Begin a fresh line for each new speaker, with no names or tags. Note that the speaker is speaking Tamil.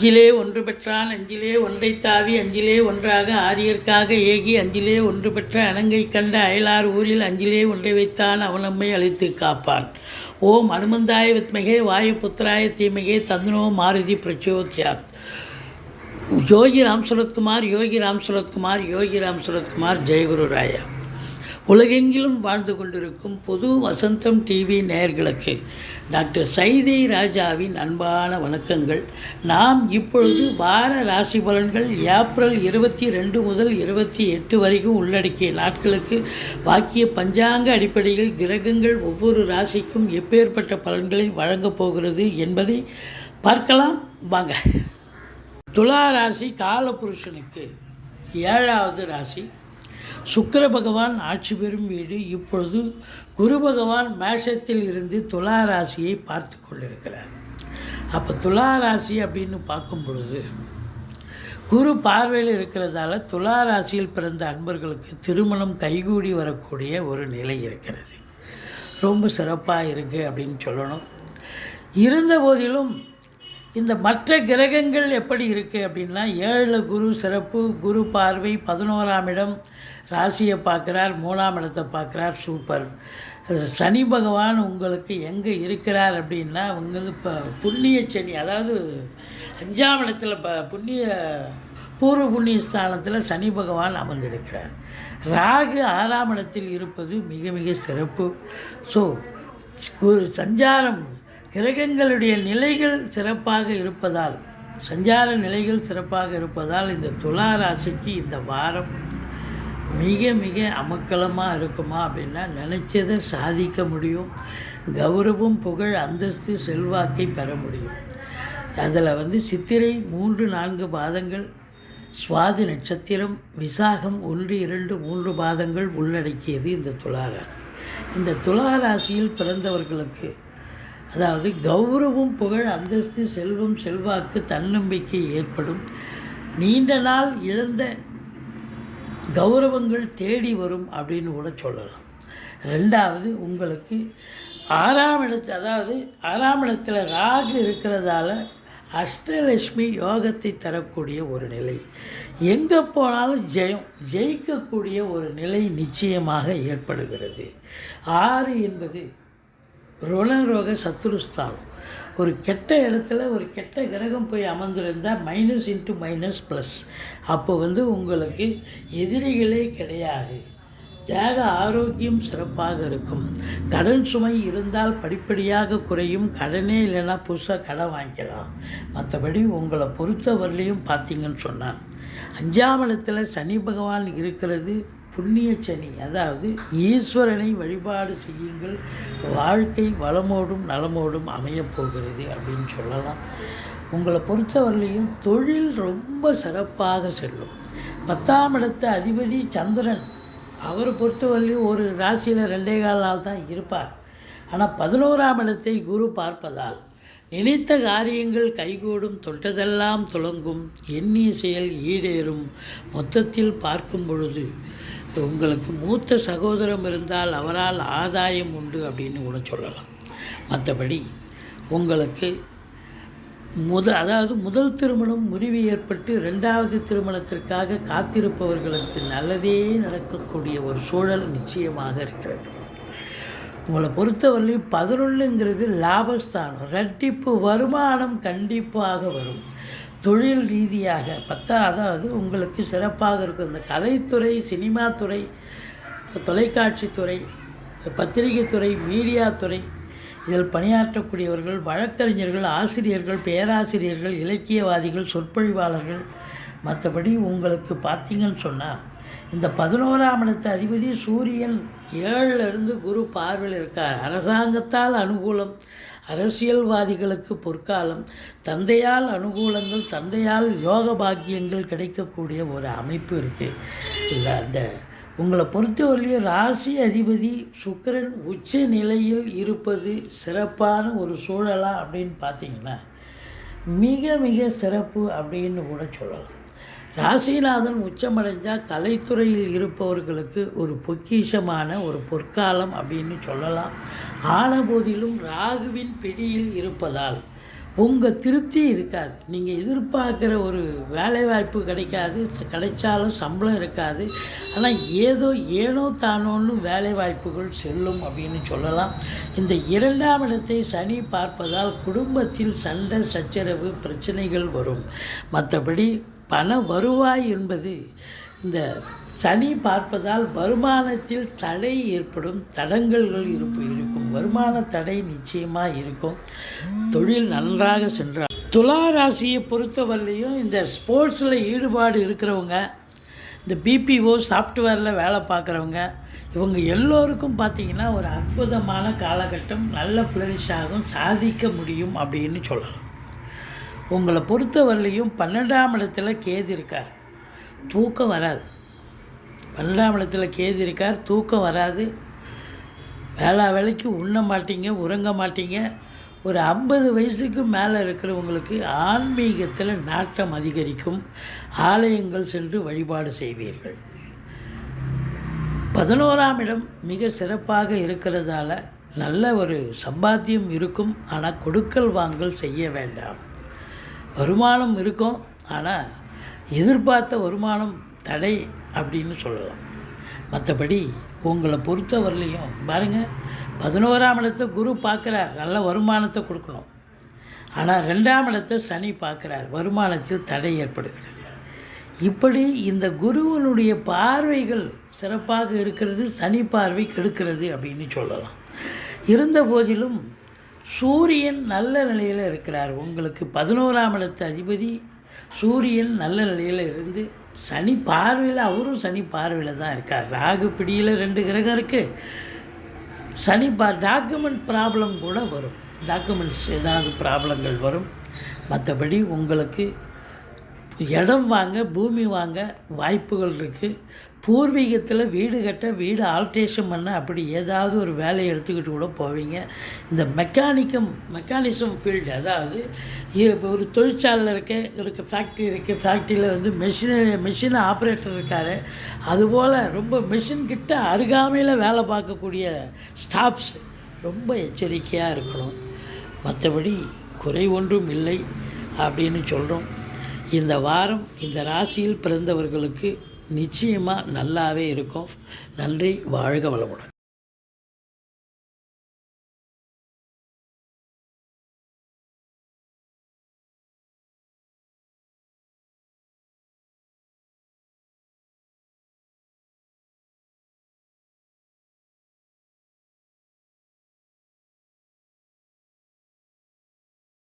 அஞ்சிலே ஒன்று பெற்றான் அஞ்சிலே ஒன்றை தாவி அஞ்சிலே ஒன்றாக ஆரியர்க்காக ஏகி அஞ்சிலே ஒன்று பெற்ற அணங்கை கண்ட அயலார் ஊரில் அஞ்சிலே ஒன்றை வைத்தான் அவனம்மை அழைத்து காப்பான். ஓம் அனுமந்தாய வித்மகே வாயு புத்திராய தீமகே தந்தனோ மாருதி பிரச்சோத்யாத். யோகி ராம் சுரத்குமார் யோகி ராம் சுரத்குமார் யோகி ராம் சுரத்குமார் ஜெயகுரு ராயா. உலகெங்கிலும் வாழ்ந்து கொண்டிருக்கும் பொது வசந்தம் டிவி நேயர்களுக்கு டாக்டர் சைதை ராஜாவின் அன்பான வணக்கங்கள். நாம் இப்பொழுது வார ராசி பலன்கள் ஏப்ரல் இருபத்தி ரெண்டு முதல் இருபத்தி எட்டு வரைக்கும் உள்ளடக்கிய நாட்களுக்கு வாக்கிய பஞ்சாங்க அடிப்படையில் கிரகங்கள் ஒவ்வொரு ராசிக்கும் எப்பேற்பட்ட பலன்களை வழங்கப் போகிறது என்பதை பார்க்கலாம். வாங்க. துலா ராசி காலபுருஷனுக்கு ஏழாவது ராசி. சுக்கர பகவான் ஆட்சி பெறும் வீடு இப்பொழுது குரு பகவான் மேஷத்தில் இருந்து துலா ராசியை பார்த்து கொண்டிருக்கிறார். அப்போ துலா ராசி அப்படின்னு பார்க்கும் பொழுது குரு பார்வையில் இருக்கிறதால துலா ராசியில் பிறந்த அன்பர்களுக்கு திருமணம் கைகூடி வரக்கூடிய ஒரு நிலை இருக்கிறது. ரொம்ப சிறப்பாக இருக்குது அப்படின்னு சொல்லணும். இருந்த போதிலும் இந்த மற்ற கிரகங்கள் எப்படி இருக்குது அப்படின்னா ஏழில் குரு சிறப்பு குரு பார்வை பதினோராம் இடம் ராசியை பார்க்குறார் மூணாம் இடத்தை பார்க்குறார் சூப்பர். சனி பகவான் உங்களுக்கு எங்கே இருக்கிறார் அப்படின்னா உங்களுக்கு இப்போ புண்ணிய சனி அதாவது அஞ்சாம் இடத்துல ப புண்ணிய பூர்வ புண்ணிய ஸ்தானத்தில் சனி பகவான் அமர்ந்திருக்கிறார். ராகு ஆறாம் இடத்தில் இருப்பது மிக மிக சிறப்பு. ஸோ ஒரு சஞ்சாரம் கிரகங்களுடைய நிலைகள் சிறப்பாக இருப்பதால் சஞ்சார நிலைகள் சிறப்பாக இருப்பதால் இந்த துலா ராசிக்கு இந்த வாரம் மிக மிக அமக்கலமாக இருக்குமா அப்படின்னா நினச்சதை சாதிக்க முடியும். கௌரவம் புகழ் அந்தஸ்து செல்வாக்கை பெற முடியும். அதில் வந்து சித்திரை மூன்று நான்கு பாதங்கள் சுவாதி நட்சத்திரம் விசாகம் ஒன்று இரண்டு மூன்று பாதங்கள் உள்ளடக்கியது இந்த துளாராசி. இந்த துளாராசியில் பிறந்தவர்களுக்கு அதாவது கௌரவம் புகழ் அந்தஸ்து செல்வம் செல்வாக்கு தன்னம்பிக்கை ஏற்படும். நீண்ட நாள் இழந்த கௌரவங்கள் தேடி வரும் அப்படின்னு கூட சொல்லலாம். ரெண்டாவது உங்களுக்கு ஆறாம் இடத்து அதாவது ஆறாம் இடத்துல ராகு இருக்கிறதால அஷ்டலட்சுமி யோகத்தை தரக்கூடிய ஒரு நிலை. எங்கே போனாலும் ஜெயம் ஜெயிக்கக்கூடிய ஒரு நிலை நிச்சயமாக ஏற்படுகிறது. ஆறு என்பது ருணரோக சத்துருஸ்தானம். ஒரு கெட்ட இடத்துல ஒரு கெட்ட கிரகம் போய் அமர்ந்திருந்தால் மைனஸ் இன்ட்டு மைனஸ் ப்ளஸ் அப்போ வந்து உங்களுக்கு எதிரிகளே கிடையாது. தேக ஆரோக்கியம் சிறப்பாக இருக்கும். கடன் சுமை இருந்தால் படிப்படியாக குறையும். கடனே இல்லைன்னா புதுசாக கடன் வாங்கிக்கலாம். மற்றபடி உங்களை பொறுத்தவரையிலையும் பார்த்தீங்கன்னு சொன்னான் அஞ்சாம் இடத்துல சனி பகவான் இருக்கிறது புண்ணிய சனி அதாவது ஈஸ்வரனை வழிபாடு செய்யுங்கள். வாழ்க்கை வளமோடும் நலமோடும் அமையப் போகிறது அப்படின்னு சொல்லலாம். உங்களை பொறுத்தவரையிலையும் தொழில் ரொம்ப சிறப்பாக செல்லும். பத்தாம் இடத்து அதிபதி சந்திரன் அவரை பொறுத்தவரையிலையும் ஒரு ராசியில் ரெண்டே கால் நாள் தான் இருப்பார். ஆனால் பதினோராம் இடத்தை குரு பார்ப்பதால் நினைத்த காரியங்கள் கைகூடும் தொட்டதெல்லாம் துலங்கும் எண்ணிய செயல் ஈடேறும். மொத்தத்தில் பார்க்கும் பொழுது உங்களுக்கு மூத்த சகோதரம் இருந்தால் அவரால் ஆதாயம் உண்டு அப்படின்னு கூட சொல்லலாம். மற்றபடி உங்களுக்கு முத அதாவது முதல் திருமணம் முறிவு ஏற்பட்டு ரெண்டாவது திருமணத்திற்காக காத்திருப்பவர்களுக்கு நல்லதே நடக்கக்கூடிய ஒரு சூழல் நிச்சயமாக இருக்கிறது. உங்களை பொறுத்தவரையிலும் பதினொன்றுங்கிறது லாபஸ்தானம். ரெட்டிப்பு வருமானம் கண்டிப்பாக வரும். தொழில் ரீதியாக பத்தா அதாவது உங்களுக்கு சிறப்பாக இருக்கும். இந்த கலைத்துறை சினிமா துறை தொலைக்காட்சித்துறை பத்திரிகை துறை மீடியா துறை இதில் பணியாற்றக்கூடியவர்கள் வழக்கறிஞர்கள் ஆசிரியர்கள் பேராசிரியர்கள் இலக்கியவாதிகள் சொற்பொழிவாளர்கள். மற்றபடி உங்களுக்கு பார்த்தீங்கன்னு சொன்னால் இந்த பதினோராம் இடத்து அதிபதி சூரியன் ஏழுல இருந்து குரு பார்வையில் இருக்கார். அரசாங்கத்தால் அனுகூலம். அரசியல்வாதிகளுக்கு பொற்காலம் தந்தையால் அனுகூலங்கள் தந்தையால் யோக பாக்கியங்கள் கிடைக்கக்கூடிய ஒரு அமைப்பு இருக்குது இல்லை அந்த உங்களை பொறுத்தவரையிலும் ராசி அதிபதி சுக்கரன் உச்ச நிலையில் இருப்பது சிறப்பான ஒரு சூழலா அப்படின்னு பார்த்தீங்கன்னா மிக மிக சிறப்பு அப்படின்னு கூட சொல்லலாம். ராசிநாதன் உச்சமடைஞ்சால் கலைத்துறையில் இருப்பவர்களுக்கு ஒரு பொக்கிஷமான ஒரு பொற்காலம் அப்படின்னு சொல்லலாம். ஆன போதிலும் ராகுவின் பிடியில் இருப்பதால் உங்கள் திருப்தி இருக்காது. நீங்கள் எதிர்பார்க்குற ஒரு வேலைவாய்ப்பு கிடைக்காது கிடைச்சாலும் சம்பளம் இருக்காது. ஆனால் ஏதோ ஏனோ தானோன்னு வேலைவாய்ப்புகள் செல்லும் அப்படின்னு சொல்லலாம். இந்த இரண்டாம் இடத்தை சனி பார்ப்பதால் குடும்பத்தில் சண்டை சச்சரவு பிரச்சனைகள் வரும். மற்றபடி பண வருவாய் என்பது இந்த சனி பார்ப்பதால் வருமானத்தில் தடை ஏற்படும் தடங்கல்கள் இருப்பு இருக்கும். வருமான தடை நிச்சயமாக இருக்கும். தொழில் நன்றாக சென்றார் துலா ராசியை பொறுத்தவரையிலையும் இந்த ஸ்போர்ட்ஸில் ஈடுபாடு இருக்கிறவங்க இந்த பிபிஓ சாஃப்ட்வேரில் வேலை பார்க்குறவங்க இவங்க எல்லோருக்கும் பார்த்திங்கன்னா ஒரு அற்புதமான காலகட்டம் நல்ல ஃப்ளரிஷ் ஆகும் சாதிக்க முடியும் அப்படின்னு சொல்லலாம். உங்களை பொறுத்தவரையிலையும் பன்னெண்டாம் இடத்துல கேது இருக்கார். தூக்கம் வராது. பன்னெண்டாம் இடத்துல கேது இருக்கார் தூக்கம் வராது. வேளா வேலைக்கு உண்ண மாட்டீங்க உறங்க மாட்டீங்க. ஒரு ஐம்பது வயசுக்கு மேலே இருக்கிறவங்களுக்கு ஆன்மீகத்தில் நாட்டம் அதிகரிக்கும். ஆலயங்கள் சென்று வழிபாடு செய்வீர்கள். பதினோராம் இடம் மிக சிறப்பாக இருக்கிறதால நல்ல ஒரு சம்பாத்தியம் இருக்கும். ஆனால் கொடுக்கல் வாங்கல் செய்ய வேண்டாம். வருமானம் இருக்கும். ஆனால் எதிர்பார்த்த வருமானம் தடை. அப்படின்னு சொல்லலாம். மற்றபடி உங்களை பொறுத்தவரையிலையும் பாருங்கள் பதினோராம் இடத்தை குரு பார்க்குறார். நல்ல வருமானத்தை கொடுக்கணும். ஆனால் ரெண்டாம் இடத்தை சனி பார்க்குறார். வருமானத்தில் தடை ஏற்படுகிறது. இப்படி இந்த குருவனுடைய பார்வைகள் சிறப்பாக இருக்கிறது சனி பார்வை கெடுக்கிறது அப்படின்னு சொல்லலாம். இருந்த போதிலும் சூரியன் நல்ல நிலையில் இருக்கிறார். உங்களுக்கு பதினோராம் இடத்து அதிபதி சூரியன் நல்ல நிலையில் இருந்து சனி பார்வையில் அவரும் சனி பார்வையில் தான் இருக்கார். ராகு பிடியில் ரெண்டு கிரகம் இருக்குது சனி பா டாக்குமெண்ட் ப்ராப்ளம் கூட வரும். டாக்குமெண்ட்ஸ் ஏதாவது ப்ராப்ளங்கள் வரும். மற்றபடி உங்களுக்கு இடம் வாங்க பூமி வாங்க வாய்ப்புகள் இருக்குது பூர்வீகத்தில் வீடு கட்ட வீடு ஆல்ட்ரேஷன் பண்ண அப்படி ஏதாவது ஒரு வேலையை எடுத்துக்கிட்டு கூட போவீங்க. இந்த மெக்கானிக்கம் மெக்கானிசம் ஃபீல்டு அதாவது இப்போ ஒரு தொழிற்சாலையில் இருக்க இருக்க ஃபேக்ட்ரி இருக்குது ஃபேக்ட்ரியில் வந்து மிஷினரி மிஷின் ஆப்ரேட்டர் இருக்கார். அதுபோல் ரொம்ப மிஷின் கிட்ட அருகாமையில் வேலை பார்க்கக்கூடிய ஸ்டாஃப்ஸ் ரொம்ப எச்சரிக்கையாக இருக்கணும். மற்றபடி குறை ஒன்றும் இல்லை அப்படின்னு சொல்கிறோம் இந்த வாரம் இந்த ராசியில் பிறந்தவர்களுக்கு நிச்சயமாக நல்லாவே இருக்கும். நன்றி வாழ்க வளமுடன்.